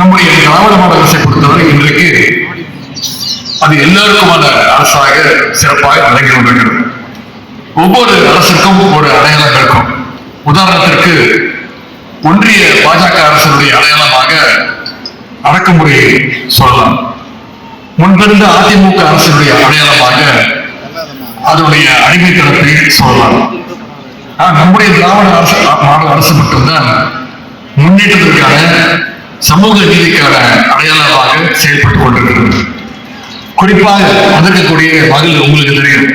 நம்முடைய திராவிட மாடல் பொறுத்தவரை இன்றைக்கு அது எல்லாருக்குமான அரசாக சிறப்பாக விளங்கி கொண்டிருக்கிறது ஒவ்வொரு அரசுக்கும் ஒரு அடையாளம் இருக்கும். உதாரணத்திற்கு ஒன்றிய பாஜக அரசினுடைய அடையாளமாக அடக்குமுறையை சொல்லலாம். முன்பிருந்த அதிமுக அரசினுடைய அடையாளமாக அதனுடைய அடிமைத்தனத்தை சொல்லலாம். ஆனால் நம்முடைய திராவிட அரசு மாநில அரசு மட்டும்தான் முன்னேற்றத்திற்கான சமூக நீதிக்கான அடையாளமாக செயல்பட்டுக் கொண்டிருக்கிறது. குறிப்பாக வந்திருக்கக்கூடிய மகள் உங்களுக்கு தெரியும்.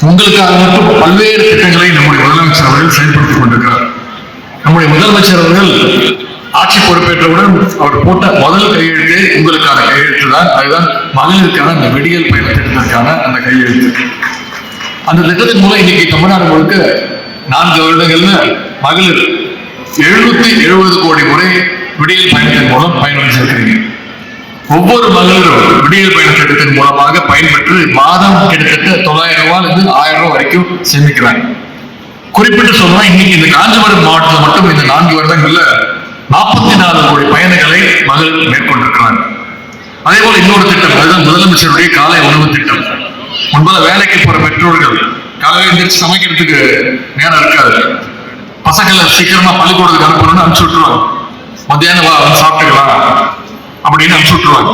உங்களுக்காக மட்டும் பல்வேறு திட்டங்களை நம்முடைய முதலமைச்சர் அவர்கள் செயல்படுத்திக் கொண்டிருக்கிறார். நம்முடைய முதலமைச்சர் அவர்கள் ஆட்சி பொறுப்பேற்றவுடன் அவர் போட்ட முதல் கையெழுத்து உங்களுக்கான கையெழுத்து தான். அதுதான் மகளிருக்கான அந்த விடியல் பயண திட்டத்திற்கான அந்த கையெழுத்து. அந்த திட்டத்தின் மூலம் இன்னைக்கு தமிழ்நாடு முழுக்க நான்கு வருடங்கள்ல மகளிர் எழுநூத்தி எழுபது கோடி முறை விடியல் பயணத்தின் மூலம் பயனடைஞ்சிருக்கிறீங்க ஒவ்வொரு மகளிரும் விடியல் பயண திட்டத்தின் மூலமாக பயன்பெற்று மாதம் கிட்டத்தட்ட தொள்ளாயிரம் ரூபாய் இருந்து ஆயிரம் ரூபாய் வரைக்கும் சேமிக்கிறாங்க குறிப்பிட்டு சொல்லலாம் இன்னைக்கு இந்த காஞ்சிபுரம் மாவட்டத்தில் மட்டும் இந்த நான்கு வருடங்கள்ல நாற்பத்தி நாலு கோடி பயணங்களை மகளிர் மேற்கொண்டிருக்கிறாங்க அதே போல இன்னொரு திட்டம் அதுதான் முதலமைச்சருடைய காலை உணவு திட்டம். முன்பதால் வேலைக்கு போற பெற்றோர்கள் காலையில் எந்திரிச்சு சமைக்கிறதுக்கு நேரம் இருக்காது. பசங்களை சீக்கிரமா பள்ளிக்கூடத்துக்கு அனுப்பணும்னு அனுப்பிச்சு விட்டுருவாங்க. மத்தியானம் வா வந்து சாப்பிட்டுக்கலாம் அப்படின்னு அனுப்பிச்சு விட்டுருவாங்க.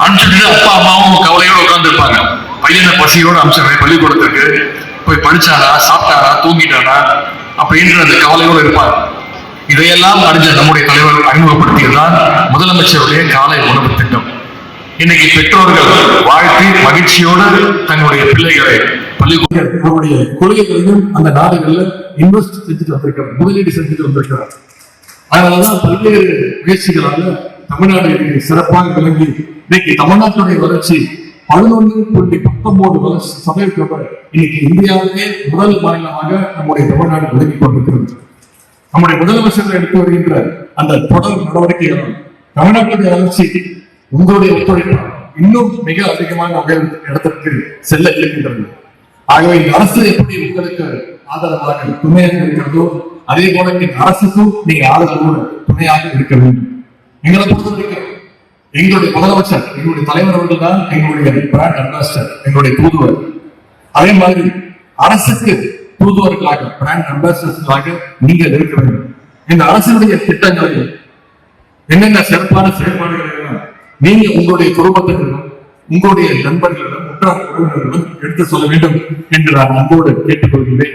அனுப்பிச்சுட்டு அப்பா அம்மாவும் கவலையோட உட்கார்ந்து இருப்பாங்க பையனை பசியோட அனுப்பிச்சிடுறேன் பள்ளிக்கூடத்துக்கு போய் படிச்சானா சாப்பிட்டாரா தூங்கிட்டானா அப்படின்ற அந்த கவலையோட இருப்பாங்க இதையெல்லாம் அறிஞ்ச நம்முடைய தலைவர் அறிமுகப்படுத்தியதுதான் முதலமைச்சருடைய காலை உணவு திட்டம். இன்னைக்கு பெற்றோர்கள் வாழ்த்தி மகிழ்ச்சியோடு தங்களுடைய பிள்ளைகளை பள்ளிக்கூட நம்முடைய கொள்கைகளையும் அந்த நாடுகள்ல இன்வெஸ்ட் செஞ்சுட்டு வந்திருக்கிறார் முதலீடு செஞ்சுட்டு வந்திருக்கிறார் அதனாலதான் பல்வேறு முயற்சிகளால தமிழ்நாடு இன்னைக்கு சிறப்பாக விளங்கி இன்னைக்கு தமிழ்நாட்டுடைய வளர்ச்சி பதினொன்று புள்ளி பத்தொன்பது வளர்ச்சி சதவீதத்தோட இன்னைக்கு இந்தியாவிலே முதல் மாநிலமாக நம்முடைய தமிழ்நாடு விளங்கிக் கொண்டிருக்கிறது. நம்முடைய முதலமைச்சர் எடுத்து வருகின்ற அந்த தொடர் நடவடிக்கைகள் தமிழ்நாட்டுடைய வளர்ச்சி உங்களுடைய ஒத்துழைப்பு இன்னும் மிக அதிகமான உயர் இடத்திற்கு செல்ல இருக்கின்றது ஆகவே இந்த அரசு எப்படி உங்களுக்கு ஆதரவாக துணையாக இருக்கிறதோ அதே போல இந்த அரசுக்கும் நீங்க ஆதரவோடு துணையாக இருக்க வேண்டும். எங்களை பொறுத்தவரைக்கும் எங்களுடைய முதலமைச்சர் எங்களுடைய தலைவர் அவர்கள் தான் எங்களுடைய பிராண்ட் அம்பாசிடர் எங்களுடைய தூதுவர். அதே மாதிரி அரசுக்கு தூதுவர்களாக பிராண்ட் அம்பாசிடர்களாக நீங்கள் இருக்க வேண்டும். இந்த அரசினுடைய திட்டங்களை என்னென்ன சிறப்பான செயல்பாடுகள் நீங்க உங்களுடைய குடும்பத்தினரிடம் உங்களுடைய நண்பர்களிடம் உற்றார் உறவினர்களிடம் எடுத்து சொல்ல வேண்டும் என்று நான் அன்போடு கேட்டுக்கொள்கிறேன்.